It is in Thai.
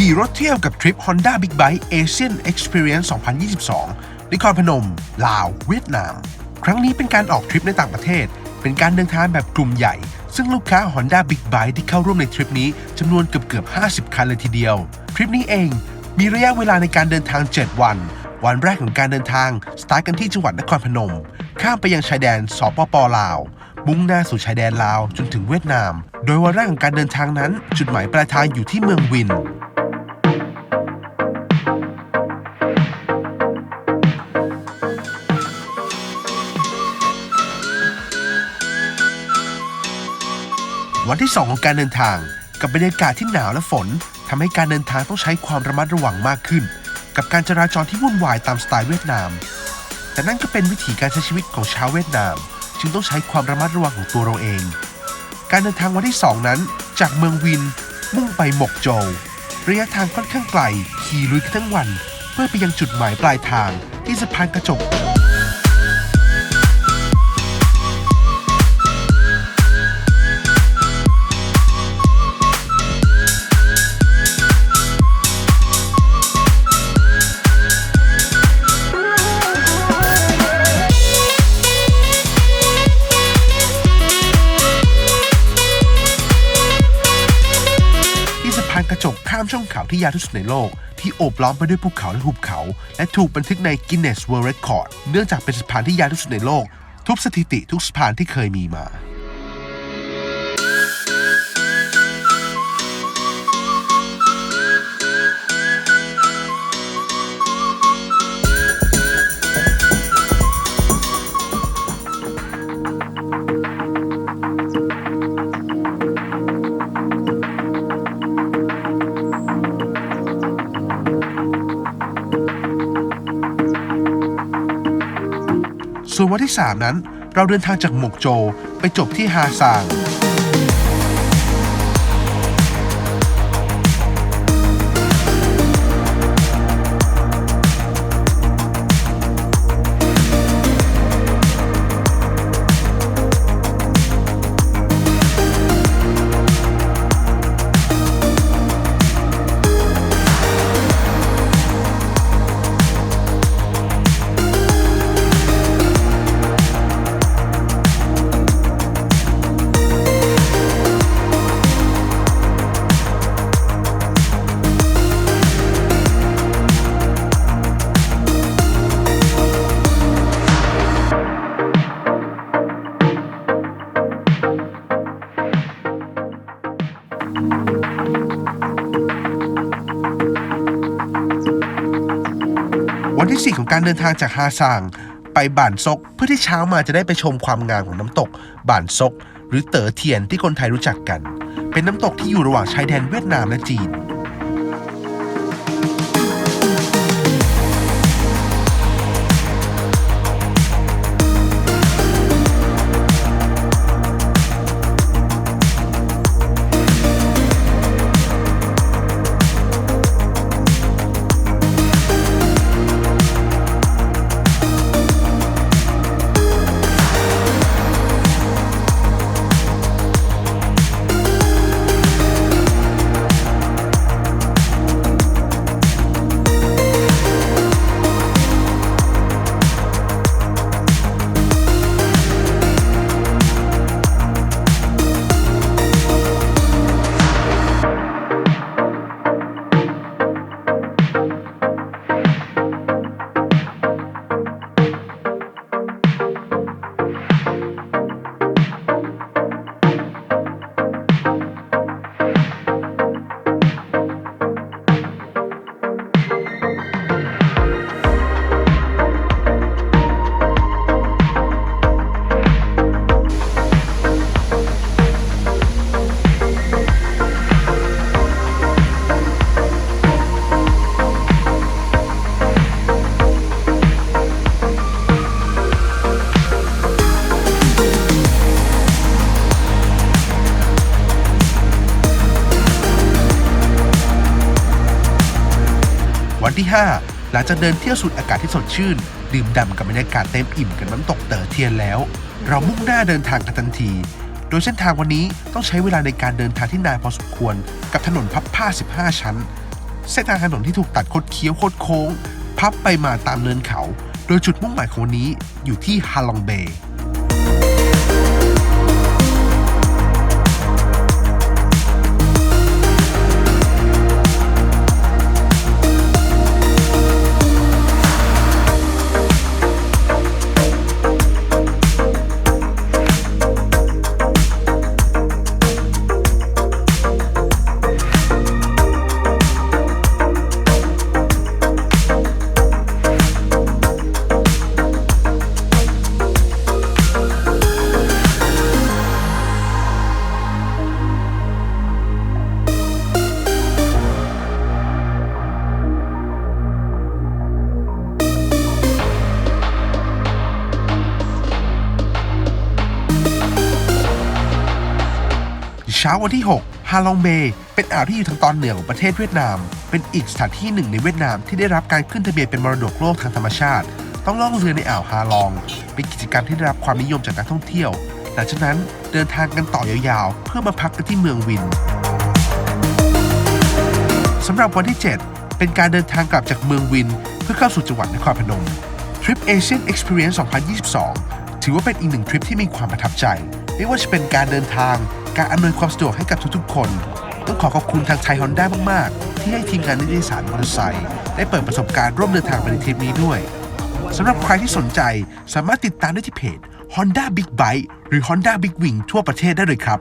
ขี่รถเที่ยวกับทริป Honda Big Bike Asian Experience 2022นครพนม ลาว เวียดนาม ครั้งนี้เป็นการออกทริปในต่างประเทศ เป็นการเดินทางแบบกลุ่มใหญ่ ซึ่งลูกค้า Honda Big Bike ที่เข้าร่วมในทริปนี้จำนวนเกือบเกือบ50 คันเลยทีเดียว ทริปนี้เองมีระยะเวลาในการเดินทาง 7 วัน วันแรกของการเดินทางสตาร์ทกันที่จังหวัดนครพนม ข้ามไปยังชายแดนสปปลาวมุ่งหน้าสู่ชายแดนลาวจนถึงเวียดนาม โดยวันแรกของการเดินทางนั้น จุดหมายปลายทางอยู่ที่เมืองวิน วันที่ 2 ของการเดินทาง กับบรรยากาศที่หนาวและฝนทำให้การเดินทางต้องใช้ความระมัดระวังมากขึ้น กับการจราจรที่วุ่นวายตามสไตล์เวียดนาม แต่นั่นก็เป็นวิถีการใช้ชีวิตของชาวเวียดนาม จึงต้องใช้ความระมัดระวังของตัวเราเอง การเดินทางวันที่ 2 นั้น จากเมืองวิน มุ่งไปหมกโจวระยะทางค่อนข้างไกล ขี่ลุยกันทั้งวัน เพื่อไปยังจุดหมายปลายทางที่สะพานกระจก ข้ามช่องเขาที่ยาวที่สุดในโลก ที่โอบล้อมไปด้วยภูเขาและหุบเขา และถูกบันทึกใน Guinness World Record เนื่องจากเป็นสะพานที่ยาวที่สุดในโลก ทุบสถิติทุกสะพานที่เคยมีมา ส่วนวันที่ 3 นั้น เราเดินทางจากหมกโจไปจบที่ฮาซาง วันที่ 4 ของการเดินทางจากฮาซางไปบ่านซก เพื่อที่เช้ามาจะได้ไปชมความงามของน้ำตกบ่านซก หรือเต๋อเทียนที่คนไทยรู้จักกัน เป็นน้ำตกที่อยู่ระหว่างชายแดนเวียดนามและจีน ที่ 5 หลังจากเดินเที่ยวสูดอากาศที่สดชื่น ดื่มด่ำกับบรรยากาศเต็มอิ่มกับน้ำตกเต๋อเทียนแล้ว เรามุ่งหน้าเดินทางกันทันที โดยเส้นทางวันนี้ต้องใช้เวลาในการเดินทางที่นานพอสมควร กับถนนพับผ้า 15 ชั้น เส้นทางถนนที่ถูกตัดคดเคี้ยวโคดโค้ง พับไปมาตามเนินเขา โดยจุดมุ่งหมายของวันนี้อยู่ที่ฮาลองเบย์ ช้าวันที่ 6 ฮาลองเบย์เป็นอ่าวที่อยู่ทางตอนเหนือของประเทศเวียดนาม เป็นอีกสถานที่หนึ่งในเวียดนามที่ได้รับการขึ้นทะเบียนเป็นมรดกโลกทางธรรมชาติ ต้องล่องเรือในอ่าวฮาลอง เป็นกิจกรรมที่ได้รับความนิยมจากนักท่องเที่ยว หลังจากนั้นเดินทางกันต่อยาวๆ เพื่อมาพักกันที่เมืองวินสำหรับวันที่ 7 เป็นการเดินทางกลับจากเมืองวิน เพื่อเข้าสู่จังหวัดนครพนมทริป Asian Experience 2022 ถือว่าเป็นอีกหนึ่งทริปที่มีความประทับใจ ไม่ว่าจะเป็นการเดินทาง การอำนวยความสะดวกให้กับทุกๆ คน ต้องขอขอบคุณทางไทยฮอนด้ามาก ๆ ที่ให้ทีมงานนิตยสารมอเตอร์ไซค์ได้เปิดประสบการณ์ร่วมเดินทางไปในทริปนี้ด้วยสำหรับใครที่สนใจสามารถติดตามได้ที่เพจ Honda Big Bike หรือ Honda Big Wing ทั่วประเทศได้เลยครับ